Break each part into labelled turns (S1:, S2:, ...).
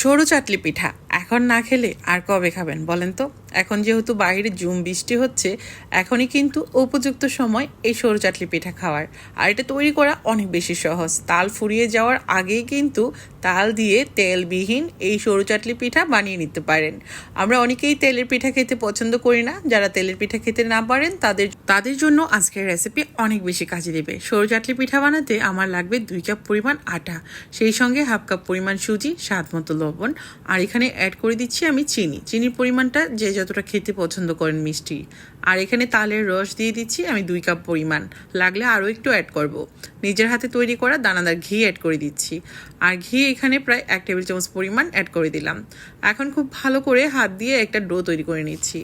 S1: সরু চাটলি পিঠা। এখন না খেলে আর কবে খাবেন বলেন তো? এখন যেহেতু বাইরে জুম বৃষ্টি হচ্ছে, এখনই কিন্তু উপযুক্ত সময় এই সরু চাটলি পিঠা খাওয়ার। আর এটা তৈরি করা অনেক বেশি সহজ। তাল ফুরিয়ে যাওয়ার আগেই কিন্তু তাল দিয়ে তেলবিহীন এই সরু চাটলি পিঠা বানিয়ে নিতে পারেন। আমরা অনেকেই তেলের পিঠা খেতে পছন্দ করি না। যারা তেলের পিঠা খেতে না পারেন, তাদের তাদের জন্য আজকের রেসিপি অনেক বেশি কাজে দেবে। সরু চাটলি পিঠা বানাতে আমার লাগবে দুই কাপ পরিমাণ আটা, সেই সঙ্গে হাফ কাপ পরিমাণ সুজি, স্বাদ মতো লবণ। আর এখানে অ্যাড করে দিচ্ছি আমি চিনি। চিনির পরিমাণটা যে যতটা খেতে পছন্দ করেন মিষ্টি। আর এখানে তালের রস দিয়ে দিচ্ছি আমি দুই কাপ পরিমাণ। লাগলে আরও একটু অ্যাড করব। নিজের হাতে তৈরি করা দানাদার ঘি অ্যাড করে দিচ্ছি। আর ঘি এখানে প্রায় এক টেবিল চামচ পরিমাণ অ্যাড করে দিলাম। এখন খুব ভালো করে হাত দিয়ে একটা ডো তৈরি করে নিচ্ছি।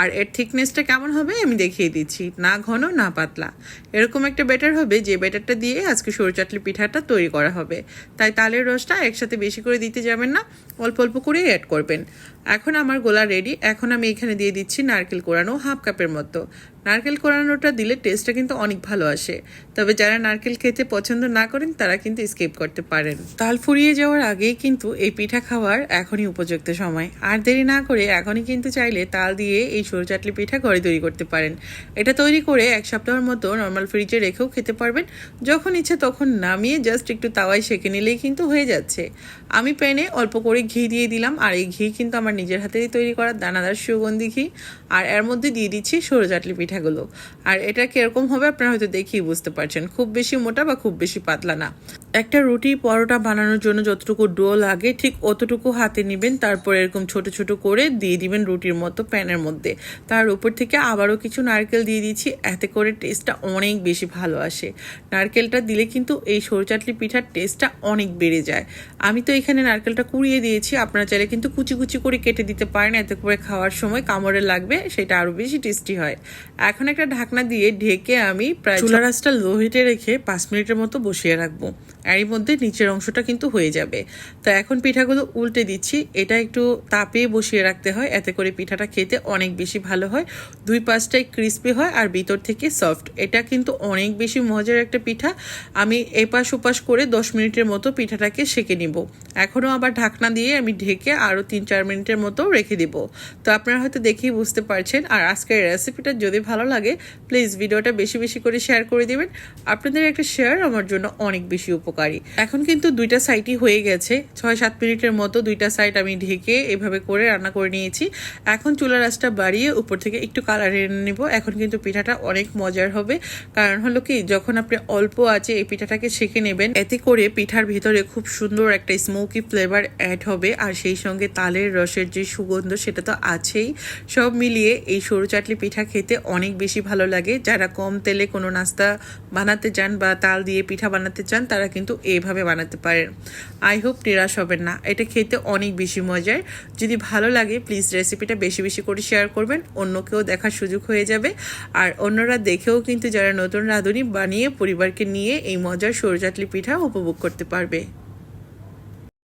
S1: আর এর থিকনেসটা কেমন হবে আমি দেখিয়ে দিচ্ছি। না ঘন, না পাতলা। এরকম একটা ব্যাটার হবে, যে ব্যাটারটা দিয়ে আজকে সরু চাটলি পিঠাটা তৈরি করা হবে। তাই তালের রসটা একসাথে বেশি করে দিতে যাবেন না। অল্প অল্প করেই অ্যাড করবেন। এখন আমার গোলা রেডি এখন আমি এখানে দিয়ে দিচ্ছি নারকেল কোরানো হাফ কাপের মতো। নারকেল কোরানোটা দিলে টেস্টটা কিন্তু অনেক ভালো আসে। তবে যারা নারকেল খেতে পছন্দ না করেন, তারা কিন্তু স্কিপ করতে পারেন। তাল ফুরিয়ে যাওয়ার আগেই কিন্তু এই পিঠা খাওয়ার এখনই উপযুক্ত সময়। আর দেরি না করে এখনই কিন্তু চাইলে তাল দিয়ে এই সরু চাটলি পিঠা ঘরে তৈরি করতে পারেন। এটা তৈরি করে এক সপ্তাহের মতো নর্মাল ফ্রিজে রেখেও খেতে পারবেন। যখন ইচ্ছে তখন নামিয়ে জাস্ট একটু তাওয়ায় সেঁকে নিলেই কিন্তু হয়ে যাচ্ছে। আমি প্যানে অল্প করে ঘি দিয়ে দিলাম আর এই ঘি কিন্তু আমার নিজের হাতেই তৈরি করা দানাদার সুগন্ধি ঘি। আর এর মধ্যে দিয়ে দিচ্ছি সরু চাটলি পিঠাগুলো। আর এটা কীরকম হবে আপনারা হয়তো দেখেই বুঝতে পারছেন। খুব বেশি মোটা বা খুব বেশি পাতলা না। একটা রুটি পরোটা বানানোর জন্য যতটুকু ডো লাগে ঠিক অতটুকু হাতে নেবেন। তারপর এরকম ছোট ছোট করে দিয়ে দিবেন রুটির মতো প্যানের মধ্যে। তার উপর থেকে আবারও কিছু নারকেল দিয়ে দিচ্ছি। এতে করে টেস্টটা অনেক বেশি ভালো আসে। নারকেলটা দিলে কিন্তু এই সরু চাটলি পিঠার টেস্টটা অনেক বেড়ে যায়। আমি তো এখানে নারকেলটা কুড়িয়ে দিয়েছি। আপনারা চাইলে কিন্তু কুচি কুচি করে কেটে দিতে পারেন এতে করে খাওয়ার সময় কামড়ে লাগবে সেটা আরও বেশি টেস্টি হয়। এখন একটা ঢাকনা দিয়ে ঢেকে আমি প্রায় চুলা রাসটা লো হিটে রেখে পাঁচ মিনিটের মতো বসিয়ে রাখব। এরই মধ্যে নিচের অংশটা কিন্তু হয়ে যাবে। তো এখন পিঠাগুলো উল্টে দিচ্ছি। এটা একটু তাপে বসিয়ে রাখতে হয় এতে করে পিঠাটা খেতে অনেক বেশি ভালো হয়। দুই পাশটাই ক্রিস্পি হয় আর ভিতর থেকে সফট এটা কিন্তু অনেক বেশি মজার একটা পিঠা। আমি এপাশ ওপাশ করে দশ মিনিটের মতো পিঠাটাকে সেঁকে নিব। এখনও আবার ঢাকনা দিয়ে আমি ঢেকে আরও তিন, চার মিনিটের মতো রেখে দিব। তো আপনারা হয়তো দেখেই বুঝতে পারছেন। আর আজকের রেসিপিটা যদি ভালো লাগে প্লিজ ভিডিওটা বেশি বেশি করে শেয়ার করে দিবেন। আপনাদের একটা শেয়ার আমার জন্য অনেক বেশি উপকারী। এখন কিন্তু দুইটা সাইডই হয়ে গেছে। ছয়, সাত মিনিটের মতো দুইটা সাইড আমি ঢেকে এভাবে করে রান্না করে নিয়েছি। এখন চুলা রাসটা বাড়িয়ে উপর থেকে একটু কালার এনে নেব। এখন কিন্তু পিঠাটা অনেক মজার হবে। কারণ হলো কি, যখন আপনি অল্প আছে এই পিঠাটাকে ছেঁকে নেবেন, এতে করে পিঠার ভিতরে খুব সুন্দর একটা স্মোকি ফ্লেভার অ্যাড হবে। আর সেই সঙ্গে তালের রসের যে সুগন্ধ সেটা তো আছেই। সব মিলিয়ে এই সরু চাটলি পিঠা খেতে অনেক বেশি ভালো লাগে। যারা কম তেলে কোনো নাস্তা বানাতে চান বা তাল দিয়ে পিঠা বানাতে চান, তারা কিন্তু এইভাবে বানাতে পারেন। আই হোপ নিরাশ হবেন না। এটা খেতে অনেক বেশি মজার। যদি ভালো লাগে, প্লিজ রেসিপিটা বেশি বেশি করে শেয়ার করবেন। অন্যকেও দেখার সুযোগ হয়ে যাবে। আর অন্যরা দেখেও কিন্তু যারা নতুন রাঁধুনি বানিয়ে পরিবারকে নিয়ে এই মজার সরু চাটলি পিঠা উপভোগ করতে পারবে।